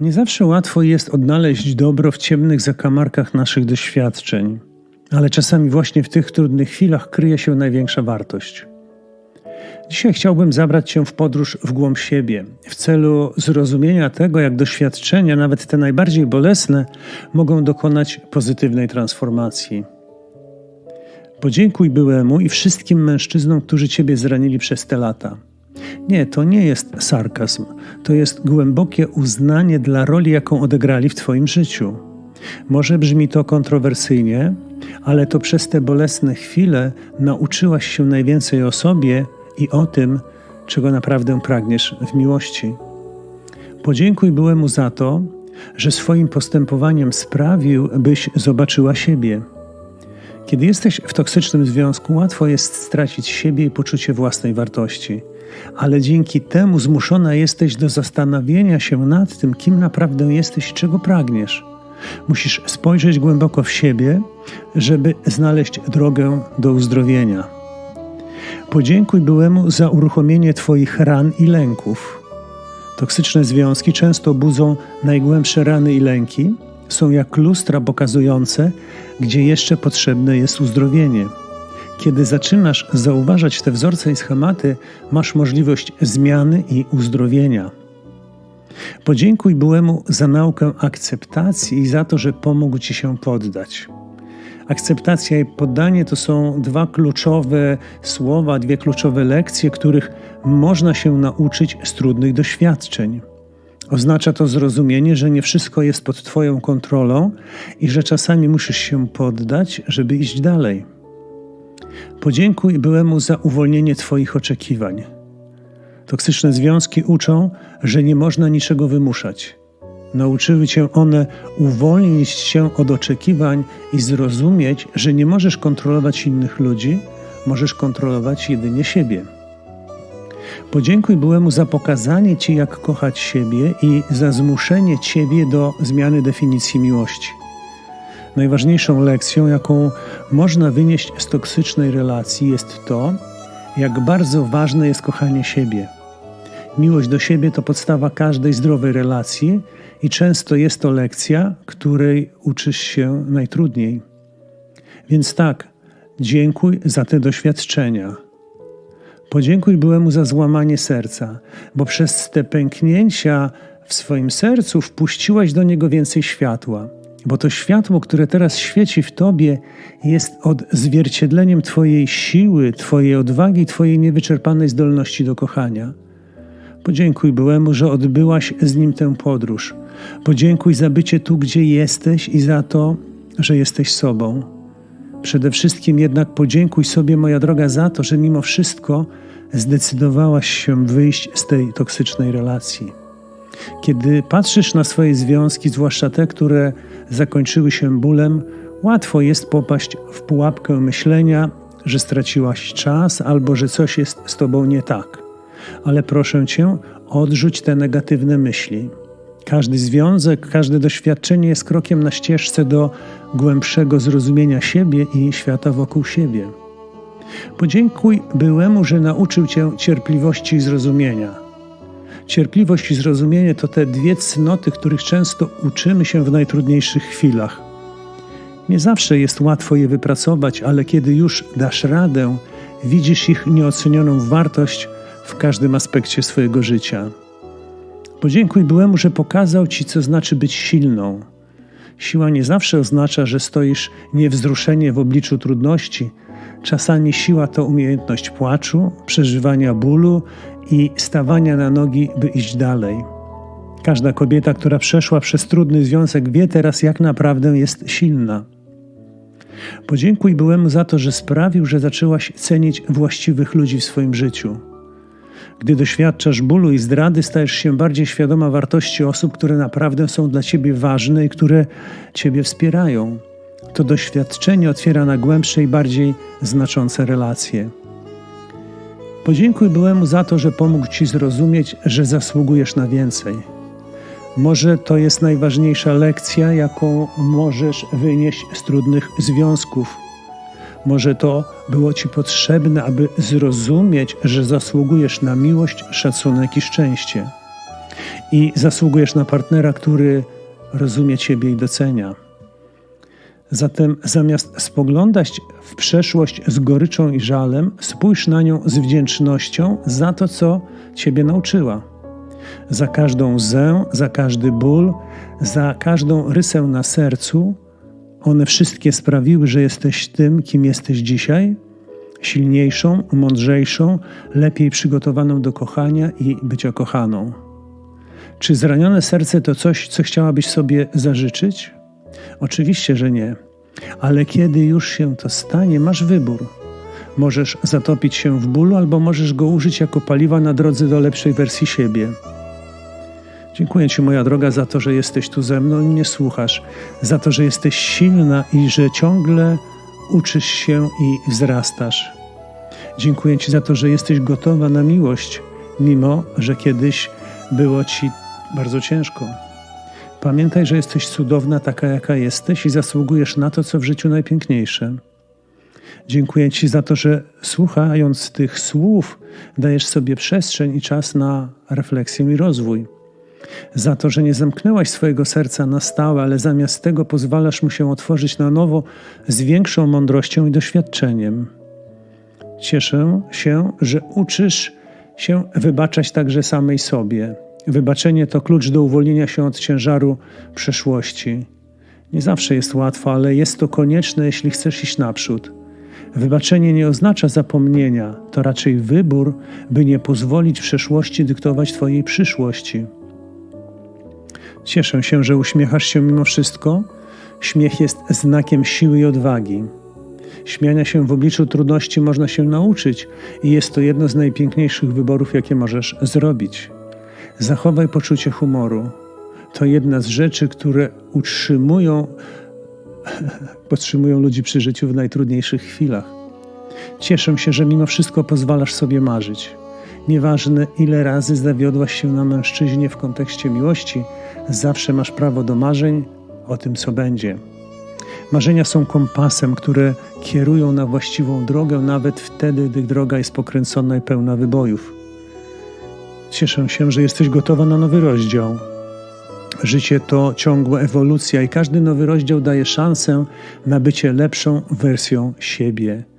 Nie zawsze łatwo jest odnaleźć dobro w ciemnych zakamarkach naszych doświadczeń, ale czasami właśnie w tych trudnych chwilach kryje się największa wartość. Dzisiaj chciałbym zabrać Cię w podróż w głąb siebie, w celu zrozumienia tego, jak doświadczenia, nawet te najbardziej bolesne, mogą dokonać pozytywnej transformacji. Podziękuj byłemu i wszystkim mężczyznom, którzy Ciebie zranili przez te lata. Nie, to nie jest sarkazm, to jest głębokie uznanie dla roli, jaką odegrali w Twoim życiu. Może brzmi to kontrowersyjnie, ale to przez te bolesne chwile nauczyłaś się najwięcej o sobie i o tym, czego naprawdę pragniesz w miłości. Podziękuj byłemu za to, że swoim postępowaniem sprawił, byś zobaczyła siebie. Kiedy jesteś w toksycznym związku, łatwo jest stracić siebie i poczucie własnej wartości, ale dzięki temu zmuszona jesteś do zastanowienia się nad tym, kim naprawdę jesteś i czego pragniesz. Musisz spojrzeć głęboko w siebie, żeby znaleźć drogę do uzdrowienia. Podziękuj byłemu za uruchomienie Twoich ran i lęków. Toksyczne związki często budzą najgłębsze rany i lęki, są jak lustra pokazujące, gdzie jeszcze potrzebne jest uzdrowienie. Kiedy zaczynasz zauważać te wzorce i schematy, masz możliwość zmiany i uzdrowienia. Podziękuj byłemu za naukę akceptacji i za to, że pomógł ci się poddać. Akceptacja i poddanie to są dwa kluczowe słowa, dwie kluczowe lekcje, których można się nauczyć z trudnych doświadczeń. Oznacza to zrozumienie, że nie wszystko jest pod Twoją kontrolą i że czasami musisz się poddać, żeby iść dalej. Podziękuj byłemu za uwolnienie Twoich oczekiwań. Toksyczne związki uczą, że nie można niczego wymuszać. Nauczyły cię one uwolnić się od oczekiwań i zrozumieć, że nie możesz kontrolować innych ludzi, możesz kontrolować jedynie siebie. Podziękuj byłemu za pokazanie ci, jak kochać siebie i za zmuszenie ciebie do zmiany definicji miłości. Najważniejszą lekcją, jaką można wynieść z toksycznej relacji, jest to, jak bardzo ważne jest kochanie siebie. Miłość do siebie to podstawa każdej zdrowej relacji i często jest to lekcja, której uczysz się najtrudniej. Więc tak, dziękuj za te doświadczenia. Podziękuj byłemu za złamanie serca, bo przez te pęknięcia w swoim sercu wpuściłaś do niego więcej światła. Bo to światło, które teraz świeci w tobie, jest odzwierciedleniem Twojej siły, Twojej odwagi, Twojej niewyczerpanej zdolności do kochania. Podziękuj byłemu, że odbyłaś z nim tę podróż. Podziękuj za bycie tu, gdzie jesteś i za to, że jesteś sobą. Przede wszystkim jednak podziękuj sobie, moja droga, za to, że mimo wszystko zdecydowałaś się wyjść z tej toksycznej relacji. Kiedy patrzysz na swoje związki, zwłaszcza te, które zakończyły się bólem, łatwo jest popaść w pułapkę myślenia, że straciłaś czas albo że coś jest z tobą nie tak. Ale proszę cię, odrzuć te negatywne myśli. Każdy związek, każde doświadczenie jest krokiem na ścieżce do głębszego zrozumienia siebie i świata wokół siebie. Podziękuj byłemu, że nauczył cię cierpliwości i zrozumienia. Cierpliwość i zrozumienie to te dwie cnoty, których często uczymy się w najtrudniejszych chwilach. Nie zawsze jest łatwo je wypracować, ale kiedy już dasz radę, widzisz ich nieocenioną wartość w każdym aspekcie swojego życia. Podziękuj byłemu, że pokazał ci, co znaczy być silną. Siła nie zawsze oznacza, że stoisz niewzruszenie w obliczu trudności. Czasami siła to umiejętność płaczu, przeżywania bólu i stawania na nogi, by iść dalej. Każda kobieta, która przeszła przez trudny związek, wie teraz, jak naprawdę jest silna. Podziękuj byłemu za to, że sprawił, że zaczęłaś cenić właściwych ludzi w swoim życiu. Gdy doświadczasz bólu i zdrady, stajesz się bardziej świadoma wartości osób, które naprawdę są dla ciebie ważne i które ciebie wspierają. To doświadczenie otwiera na głębsze i bardziej znaczące relacje. Podziękuj byłemu za to, że pomógł ci zrozumieć, że zasługujesz na więcej. Może to jest najważniejsza lekcja, jaką możesz wynieść z trudnych związków może to było Ci potrzebne, aby zrozumieć, że zasługujesz na miłość, szacunek i szczęście. I zasługujesz na partnera, który rozumie Ciebie i docenia. Zatem zamiast spoglądać w przeszłość z goryczą i żalem, spójrz na nią z wdzięcznością za to, co Ciebie nauczyła. Za każdą łzę, za każdy ból, za każdą rysę na sercu, one wszystkie sprawiły, że jesteś tym, kim jesteś dzisiaj, silniejszą, mądrzejszą, lepiej przygotowaną do kochania i bycia kochaną. Czy zranione serce to coś, co chciałabyś sobie zażyczyć? Oczywiście, że nie. Ale kiedy już się to stanie, masz wybór. Możesz zatopić się w bólu, albo możesz go użyć jako paliwa na drodze do lepszej wersji siebie. Dziękuję Ci, moja droga, za to, że jesteś tu ze mną i mnie słuchasz, za to, że jesteś silna i że ciągle uczysz się i wzrastasz. Dziękuję Ci za to, że jesteś gotowa na miłość, mimo że kiedyś było Ci bardzo ciężko. Pamiętaj, że jesteś cudowna taka, jaka jesteś i zasługujesz na to, co w życiu najpiękniejsze. Dziękuję Ci za to, że słuchając tych słów, dajesz sobie przestrzeń i czas na refleksję i rozwój. Za to, że nie zamknęłaś swojego serca na stałe, ale zamiast tego pozwalasz mu się otworzyć na nowo z większą mądrością i doświadczeniem. Cieszę się, że uczysz się wybaczać także samej sobie Wybaczenie to klucz do uwolnienia się od ciężaru przeszłości. Nie zawsze jest łatwo, ale jest to konieczne, jeśli chcesz iść naprzód. Wybaczenie nie oznacza zapomnienia, to raczej wybór, by nie pozwolić przeszłości dyktować Twojej przyszłości. Cieszę się, że uśmiechasz się mimo wszystko. Śmiech jest znakiem siły i odwagi. Śmiania się w obliczu trudności można się nauczyć i jest to jedno z najpiękniejszych wyborów, jakie możesz zrobić. Zachowaj poczucie humoru. To jedna z rzeczy, które utrzymują, podtrzymują ludzi przy życiu w najtrudniejszych chwilach. Cieszę się, że mimo wszystko pozwalasz sobie marzyć. Nieważne, ile razy zawiodłaś się na mężczyźnie w kontekście miłości, zawsze masz prawo do marzeń o tym, co będzie. Marzenia są kompasem, które kierują na właściwą drogę, nawet wtedy, gdy droga jest pokręcona i pełna wybojów. Cieszę się, że jesteś gotowa na nowy rozdział. Życie to ciągła ewolucja i każdy nowy rozdział daje szansę na bycie lepszą wersją siebie.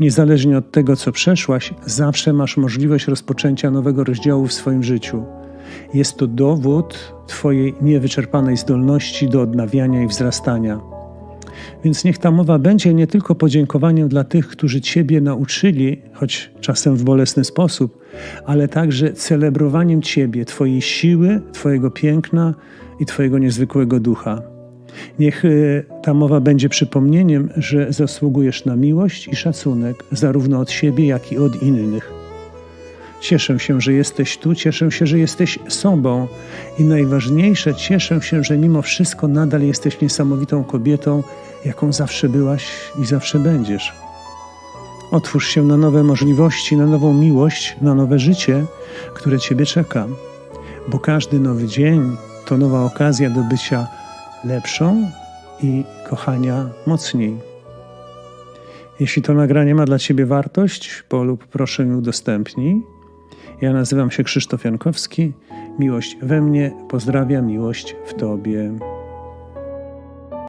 Niezależnie od tego, co przeszłaś, zawsze masz możliwość rozpoczęcia nowego rozdziału w swoim życiu. Jest to dowód Twojej niewyczerpanej zdolności do odnawiania i wzrastania. Więc niech ta mowa będzie nie tylko podziękowaniem dla tych, którzy Ciebie nauczyli, choć czasem w bolesny sposób, ale także celebrowaniem Ciebie, Twojej siły, Twojego piękna i Twojego niezwykłego ducha. Niech e, ta mowa będzie przypomnieniem, że zasługujesz na miłość i szacunek zarówno od siebie, jak i od innych. Cieszę się, że jesteś tu, cieszę się, że jesteś sobą i najważniejsze, cieszę się, że mimo wszystko nadal jesteś niesamowitą kobietą, jaką zawsze byłaś i zawsze będziesz. Otwórz się na nowe możliwości, na nową miłość, na nowe życie, które Ciebie czeka, bo każdy nowy dzień to nowa okazja do bycia lepszą i kochania mocniej. Jeśli to nagranie ma dla Ciebie wartość, polub proszę mi udostępnij. Ja nazywam się Krzysztof Jankowski. Miłość we mnie, pozdrawiam miłość w Tobie.